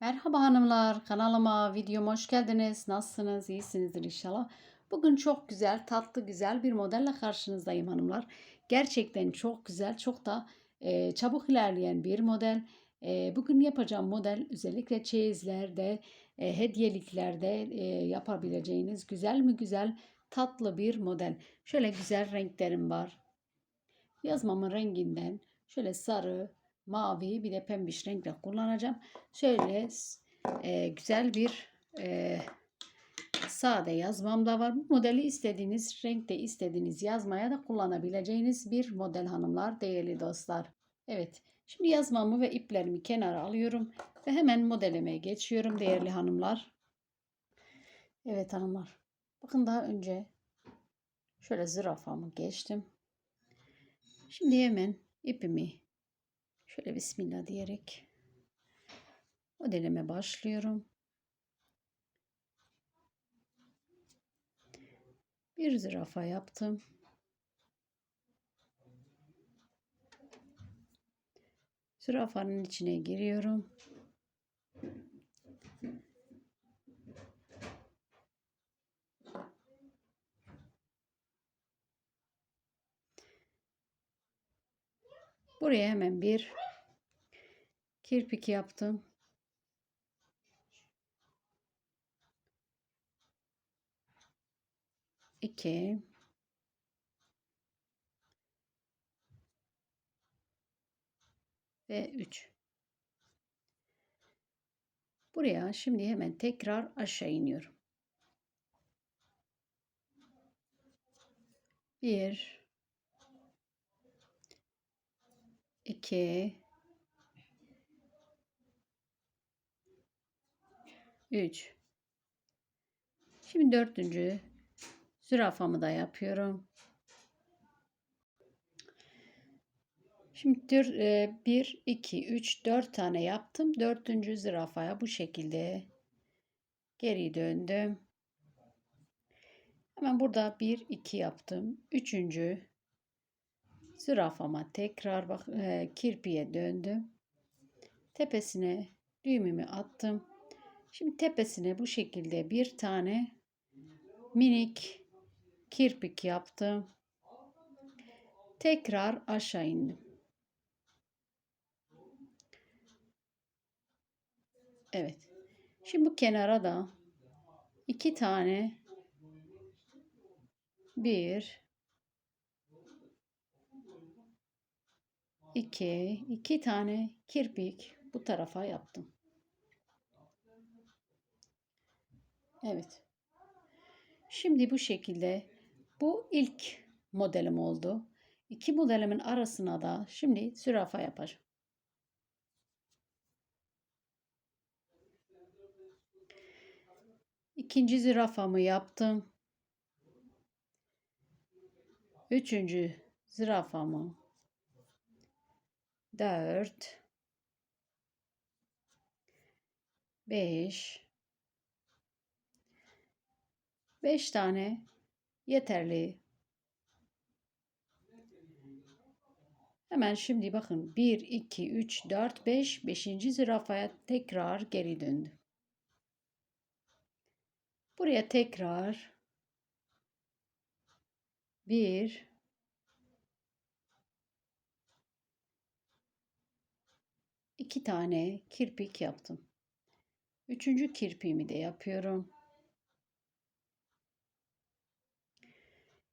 Merhaba hanımlar, kanalıma, videoma hoş geldiniz. Nasılsınız? İyisinizdir inşallah. Bugün çok güzel, tatlı, güzel bir modelle karşınızdayım hanımlar. Gerçekten çok güzel, çok da e, çabuk ilerleyen bir model. E, bugün yapacağım model özellikle çeyizlerde, e, hediyeliklerde e, yapabileceğiniz güzel mi güzel, tatlı bir model. Şöyle güzel renklerim var. Yazmamın renginden şöyle sarı, mavi bir de pembiş renkle kullanacağım. Şöyle e, güzel bir e, sade yazmam da var. Bu modeli istediğiniz renkte istediğiniz yazmaya da kullanabileceğiniz bir model hanımlar, değerli dostlar. Evet. Şimdi yazmamı ve iplerimi kenara alıyorum ve hemen modelime geçiyorum değerli hanımlar. Evet hanımlar. Bakın daha önce şöyle zürafamı geçtim. Şimdi hemen ipimi şöyle bismillah diyerek modelime başlıyorum. Bir zürafa yaptım. Zürafanın içine giriyorum. Buraya hemen bir kirpik yaptım. İki. Ve üç. Buraya şimdi hemen tekrar aşağı iniyorum. Bir. 2 3 Şimdi dördüncü zürafamı da yapıyorum. Şimdi 1, 2, 3, 4 tane yaptım. Dördüncü zürafaya bu şekilde geri döndüm. Hemen burada 1, 2 yaptım. Üçüncü zürafama tekrar bak e, kirpiye döndüm. Tepesine düğümümü attım. Şimdi tepesine bu şekilde bir tane minik kirpik yaptım. Tekrar aşağı indim. Evet. Şimdi bu kenara da iki tane bir 2 2 tane kirpik bu tarafa yaptım. Evet. Şimdi bu şekilde bu ilk modelim oldu. İki modelimin arasına da şimdi zürafa yapacağım. İkinci zürafamı yaptım. Üçüncü zürafamı 4 5 5 tane yeterli. Hemen şimdi bakın 1 2 3 4 5 5. zürafaya tekrar geri döndüm. Buraya tekrar 1 iki tane kirpik yaptım. Üçüncü kirpiğimi de yapıyorum.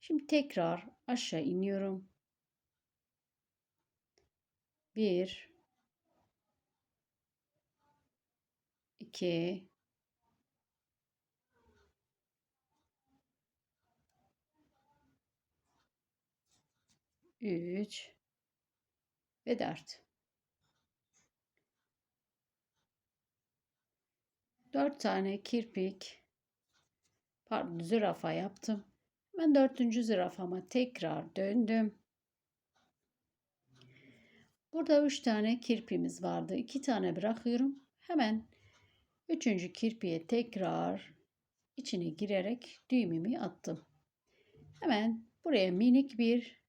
Şimdi tekrar aşağı iniyorum. Bir, iki, üç ve dört. 4 tane kirpik pardon zürafa yaptım. Ben dördüncü zürafama tekrar döndüm. Burada üç tane kirpimiz vardı. İki tane bırakıyorum. Hemen üçüncü kirpiye tekrar içine girerek düğümümü attım. Hemen buraya minik bir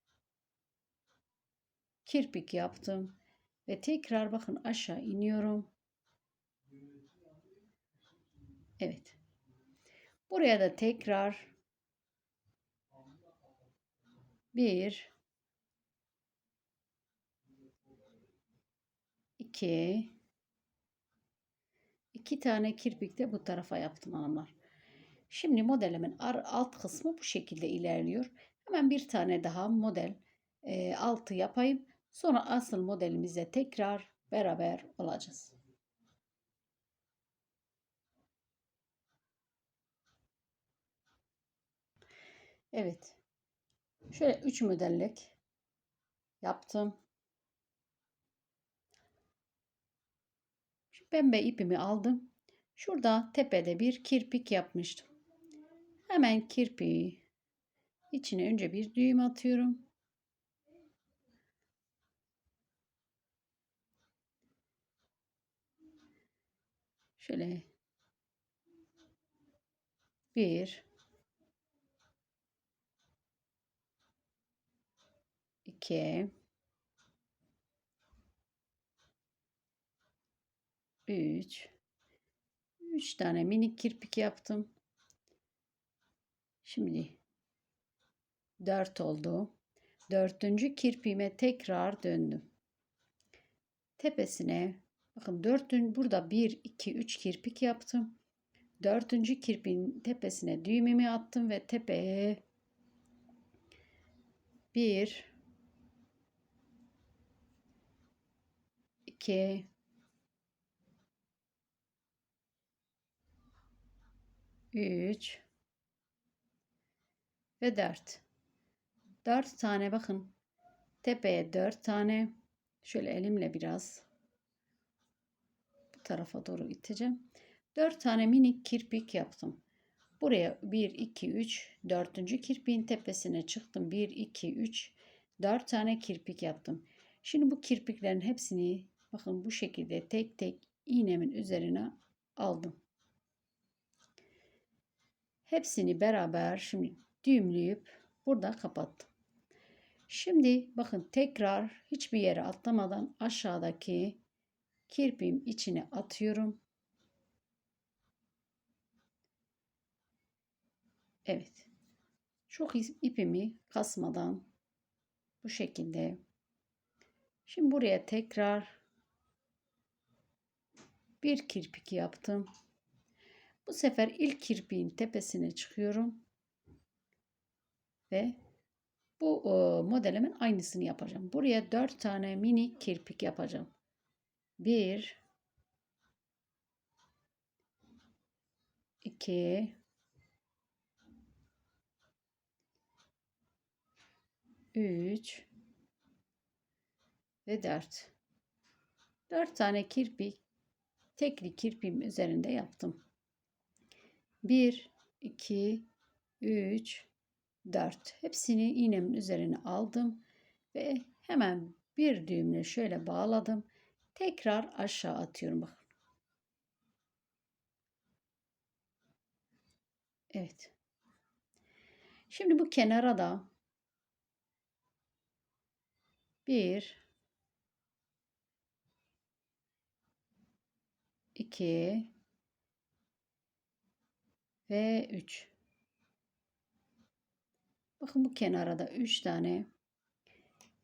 kirpik yaptım. Ve tekrar bakın aşağı iniyorum. Evet. Buraya da tekrar bir iki iki tane kirpik de bu tarafa yaptım hanımlar. Şimdi modelimin alt kısmı bu şekilde ilerliyor. Hemen bir tane daha model e, altı yapayım. Sonra asıl modelimize tekrar beraber olacağız. Evet. Şöyle 3 modellik yaptım. Şu pembe ipimi aldım. Şurada tepede bir kirpik yapmıştım. Hemen kirpiği içine önce bir düğüm atıyorum. Şöyle bir iki üç üç tane minik kirpik yaptım. Şimdi dört oldu. Dördüncü kirpiğime tekrar döndüm. Tepesine bakın dördün burada bir iki üç kirpik yaptım. Dördüncü kirpiğin tepesine düğümümü attım ve tepeye bir 2 3 ve 4 4 tane bakın. Tepeye 4 tane. Şöyle elimle biraz bu tarafa doğru iteceğim. 4 tane minik kirpik yaptım. Buraya 1 2 3 4. kirpiğin tepesine çıktım. 1 2 3 4 tane kirpik yaptım. Şimdi bu kirpiklerin hepsini Bakın bu şekilde tek tek iğnemin üzerine aldım. Hepsini beraber şimdi düğümleyip burada kapattım. Şimdi bakın tekrar hiçbir yere atlamadan aşağıdaki kirpiğim içine atıyorum. Evet. Çok ipimi kasmadan bu şekilde. Şimdi buraya tekrar bir kirpik yaptım. Bu sefer ilk kirpiğin tepesine çıkıyorum. Ve bu o, modelimin aynısını yapacağım. Buraya 4 tane mini kirpik yapacağım. 1 2 3 ve 4 4 tane kirpik tekli kirpiğim üzerinde yaptım. 1 2 3 4 hepsini iğnemin üzerine aldım ve hemen bir düğümle şöyle bağladım. Tekrar aşağı atıyorum bakın. Evet. Şimdi bu kenara da bir 2 ve 3. Bakın bu kenara da 3 tane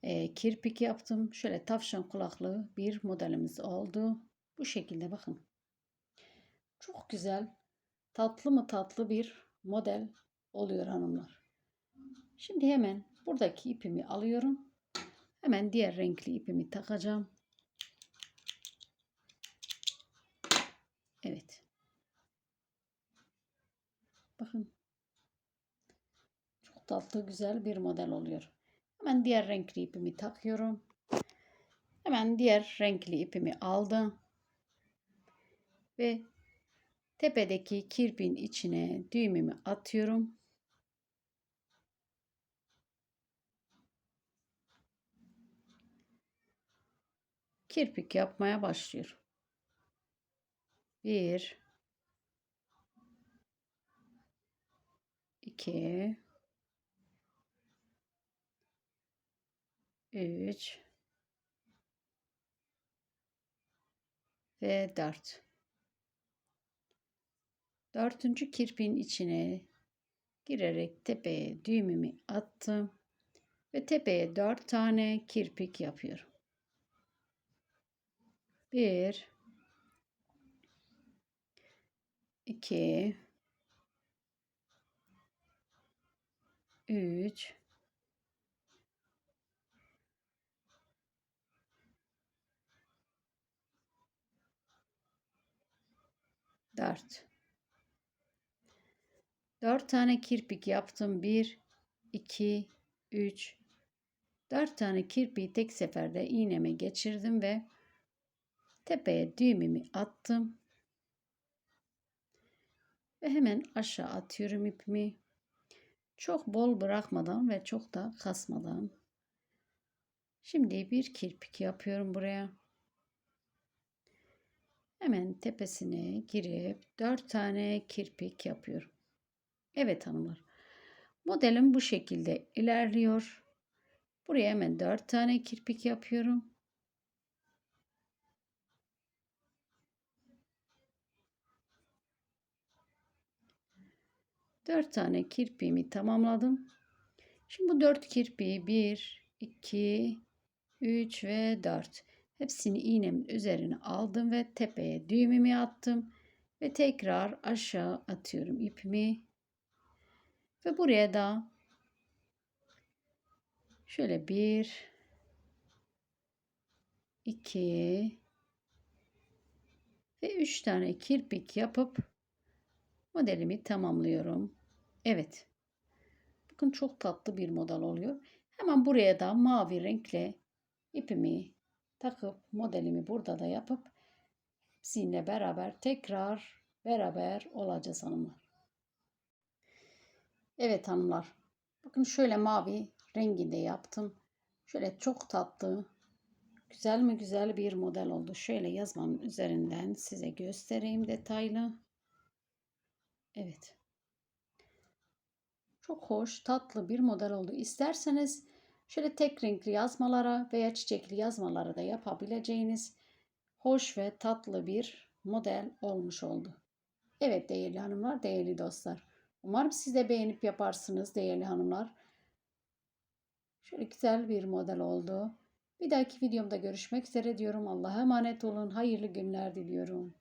e, kirpik yaptım. Şöyle tavşan kulaklı bir modelimiz oldu. Bu şekilde bakın. Çok güzel, tatlı mı tatlı bir model oluyor hanımlar. Şimdi hemen buradaki ipimi alıyorum. Hemen diğer renkli ipimi takacağım. Evet. Bakın. Çok tatlı güzel bir model oluyor. Hemen diğer renkli ipimi takıyorum. Hemen diğer renkli ipimi aldım. Ve tepedeki kirpin içine düğümümü atıyorum. Kirpik yapmaya başlıyorum. 1 2 3 ve 4 Dördüncü kirpiğin içine girerek tepeye düğümümü attım. Ve tepeye dört tane kirpik yapıyorum. Bir, iki, üç, dört. Dört tane kirpik yaptım. Bir, iki, üç, dört tane kirpiği tek seferde iğneme geçirdim ve tepeye düğümümü attım. Ve hemen aşağı atıyorum ipimi. Çok bol bırakmadan ve çok da kasmadan. Şimdi bir kirpik yapıyorum buraya. Hemen tepesine girip dört tane kirpik yapıyorum. Evet hanımlar. Modelim bu şekilde ilerliyor. Buraya hemen dört tane kirpik yapıyorum. Dört tane kirpiğimi tamamladım. Şimdi bu dört kirpiği bir, iki, üç ve dört. Hepsini iğnemin üzerine aldım ve tepeye düğümümü attım. Ve tekrar aşağı atıyorum ipimi. Ve buraya da şöyle bir, iki ve üç tane kirpik yapıp modelimi tamamlıyorum. Evet. Bakın çok tatlı bir model oluyor. Hemen buraya da mavi renkle ipimi takıp modelimi burada da yapıp hepsiyle beraber tekrar beraber olacağız hanımlar. Evet hanımlar. Bakın şöyle mavi renginde yaptım. Şöyle çok tatlı, güzel mi güzel bir model oldu. Şöyle yazmanın üzerinden size göstereyim detaylı. Evet. Çok hoş, tatlı bir model oldu. İsterseniz şöyle tek renkli yazmalara veya çiçekli yazmalara da yapabileceğiniz hoş ve tatlı bir model olmuş oldu. Evet değerli hanımlar, değerli dostlar. Umarım siz de beğenip yaparsınız değerli hanımlar. Şöyle güzel bir model oldu. Bir dahaki videomda görüşmek üzere diyorum. Allah'a emanet olun. Hayırlı günler diliyorum.